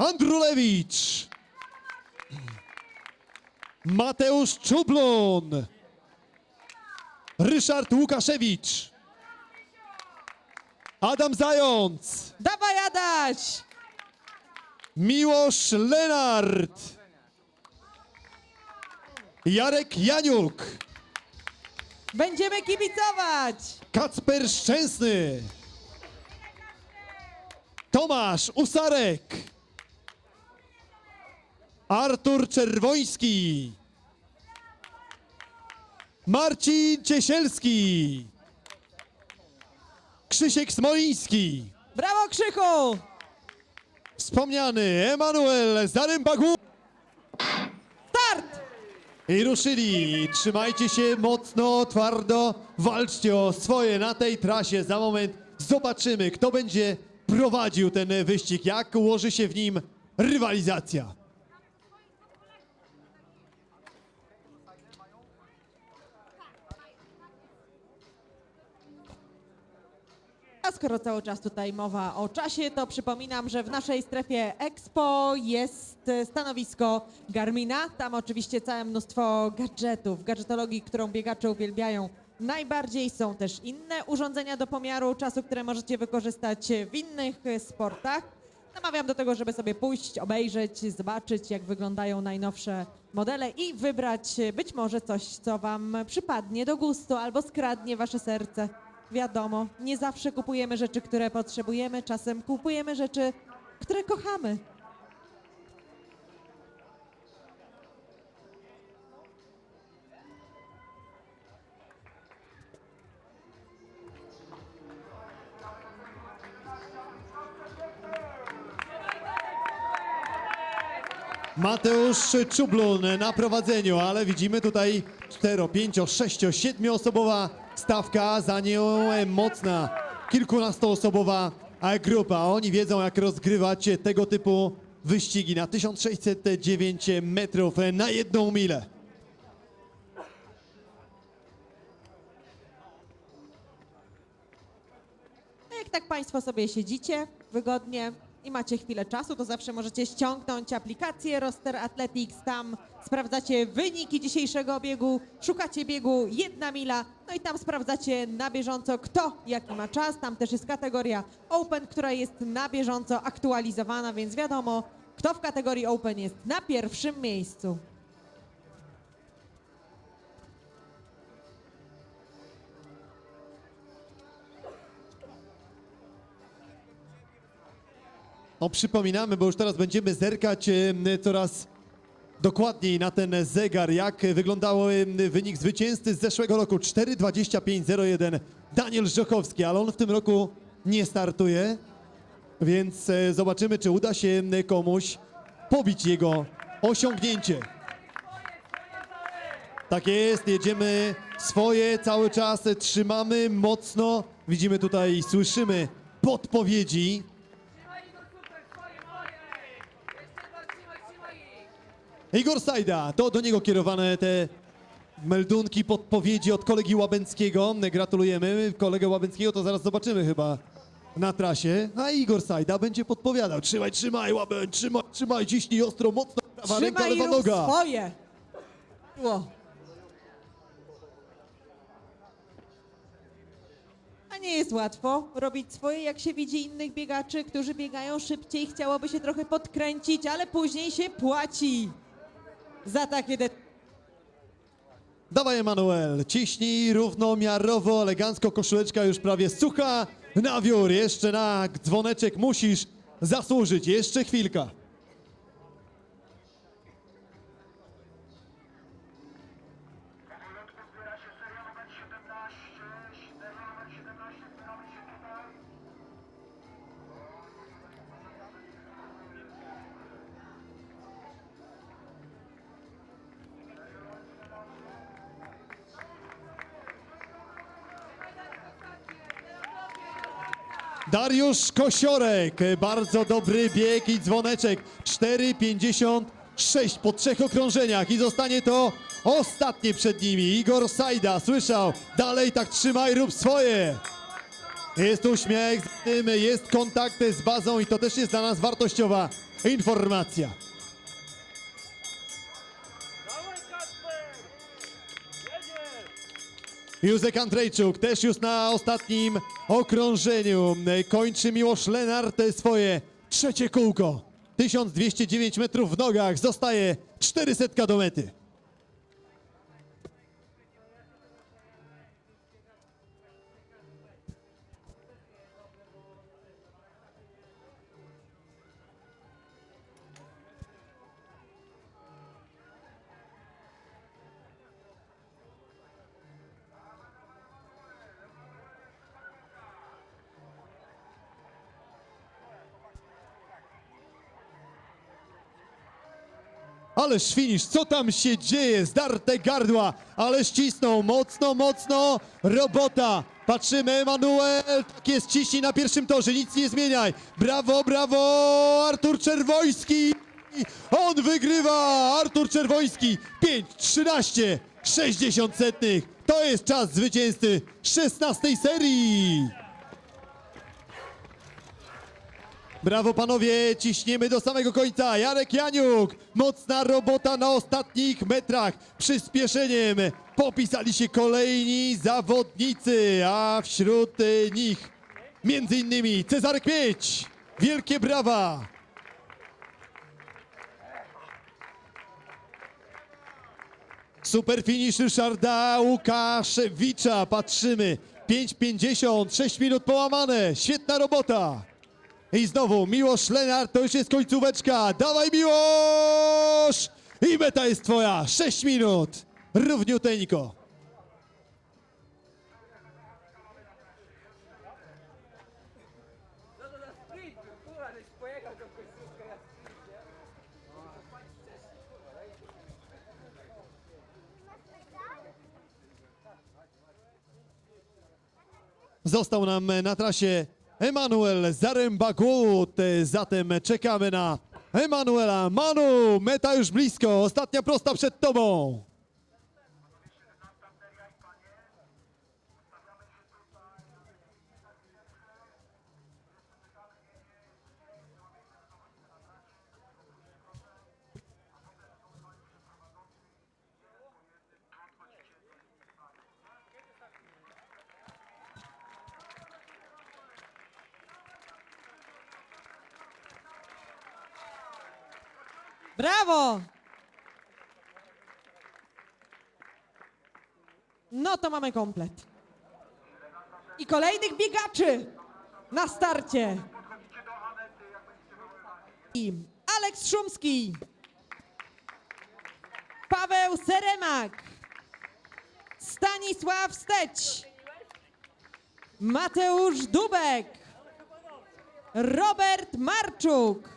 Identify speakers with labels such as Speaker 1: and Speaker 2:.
Speaker 1: Andrulewicz. Mateusz Czublon. Ryszard Łukaszewicz. Adam Zając.
Speaker 2: Dawaj Adaś!
Speaker 1: Miłosz Lenart. Jarek Janiuk.
Speaker 2: Będziemy kibicować!
Speaker 1: Kacper Szczęsny. Tomasz Usarek. Artur Czerwoński. Marcin Ciesielski. Krzysiek Smoliński.
Speaker 2: Brawo Krzychu!
Speaker 1: Wspomniany Emanuel Zarymbagu.
Speaker 2: Start!
Speaker 1: I ruszyli. Trzymajcie się mocno, twardo. Walczcie o swoje na tej trasie. Za moment zobaczymy, kto będzie prowadził ten wyścig, jak ułoży się w nim rywalizacja.
Speaker 2: A skoro cały czas tutaj mowa o czasie, to przypominam, że w naszej strefie Expo jest stanowisko Garmina. Tam oczywiście całe mnóstwo gadżetów, gadżetologii, którą biegacze uwielbiają. Najbardziej są też inne urządzenia do pomiaru czasu, które możecie wykorzystać w innych sportach. Namawiam do tego, żeby sobie pójść, obejrzeć, zobaczyć, jak wyglądają najnowsze modele i wybrać być może coś, co Wam przypadnie do gustu albo skradnie Wasze serce. Wiadomo, nie zawsze kupujemy rzeczy, które potrzebujemy, czasem kupujemy rzeczy, które kochamy.
Speaker 1: Mateusz Czublun na prowadzeniu, ale widzimy tutaj 4, 5, 6, 7 osobowa stawka, za nią mocna kilkunastoosobowa grupa. Oni wiedzą jak rozgrywać tego typu wyścigi na 1609 metrów na jedną milę.
Speaker 2: A jak tak Państwo sobie siedzicie wygodnie i macie chwilę czasu, to zawsze możecie ściągnąć aplikację Roster Athletics. Tam sprawdzacie wyniki dzisiejszego biegu, szukacie biegu jedna mila, no i tam sprawdzacie na bieżąco, kto jaki ma czas. Tam też jest kategoria Open, która jest na bieżąco aktualizowana, więc wiadomo, kto w kategorii Open jest na pierwszym miejscu.
Speaker 1: No przypominamy, bo już teraz będziemy zerkać coraz dokładniej na ten zegar, jak wyglądał wynik zwycięzcy z zeszłego roku 4.25.01 Daniel Żochowski, ale on w tym roku nie startuje, więc e, zobaczymy, czy uda się komuś pobić jego osiągnięcie. Tak jest, jedziemy swoje cały czas, trzymamy mocno. Widzimy tutaj słyszymy podpowiedzi. Igor Sajda, to do niego kierowane te meldunki, podpowiedzi od kolegi Łabęckiego. Gratulujemy. Kolegę Łabęckiego to zaraz zobaczymy chyba na trasie. A Igor Sajda będzie podpowiadał. Trzymaj, trzymaj, Łabędź, trzymaj, trzymaj, ciśnij ostro, mocno, prawa ręka,
Speaker 2: Trzymaj
Speaker 1: lewa
Speaker 2: rób
Speaker 1: noga.
Speaker 2: swoje! Ło. A nie jest łatwo robić swoje, jak się widzi innych biegaczy, którzy biegają szybciej, chciałoby się trochę podkręcić, ale później się płaci za takie de-
Speaker 1: Dawaj Emanuel, ciśnij równomiarowo, elegancko, koszuleczka już prawie sucha. Na wiór, jeszcze na dzwoneczek musisz zasłużyć, jeszcze chwilka. Dariusz Kosiorek, bardzo dobry bieg i dzwoneczek. 4,56 po trzech okrążeniach i zostanie to ostatnie przed nimi. Igor Sajda, słyszał, dalej tak trzymaj, rób swoje. Jest uśmiech, jest kontakt z bazą i to też jest dla nas wartościowa informacja. Józek Andrzejczuk też już na ostatnim okrążeniu. Kończy Miłosz Lenart swoje trzecie kółko. 1209 metrów w nogach, zostaje 400 do mety. Ależ finisz, co tam się dzieje? Zdarte gardła, ale ścisną, mocno, mocno, robota. Patrzymy, Emanuel, tak jest, ciśnij na pierwszym torze, nic nie zmieniaj. Brawo, brawo, Artur Czerwoński. On wygrywa, Artur Czerwoński, 5, 13, 60 setnych. To jest czas zwycięzcy 16 serii. Brawo panowie, ciśniemy do samego końca. Jarek Janiuk, mocna robota na ostatnich metrach. Przyspieszeniem popisali się kolejni zawodnicy, a wśród nich między innymi Cezarek Mieć. Wielkie brawa. Super finish Ryszarda Łukaszewicza. Patrzymy. 5,50, 6 minut połamane. Świetna robota. I znowu Miłosz Lenart, to już jest końcóweczka. Dawaj Miłosz! I meta jest twoja. 6 minut. Równiuteńko. Został nam na trasie Emanuel Zaręba-Głód. Zatem czekamy na Emanuela. Manu, meta już blisko. Ostatnia prosta przed tobą.
Speaker 2: Brawo! No to mamy komplet. I kolejnych biegaczy na starcie. I Aleks Szumski. Paweł Seremak. Stanisław Steć. Mateusz Dubek. Robert Marczuk.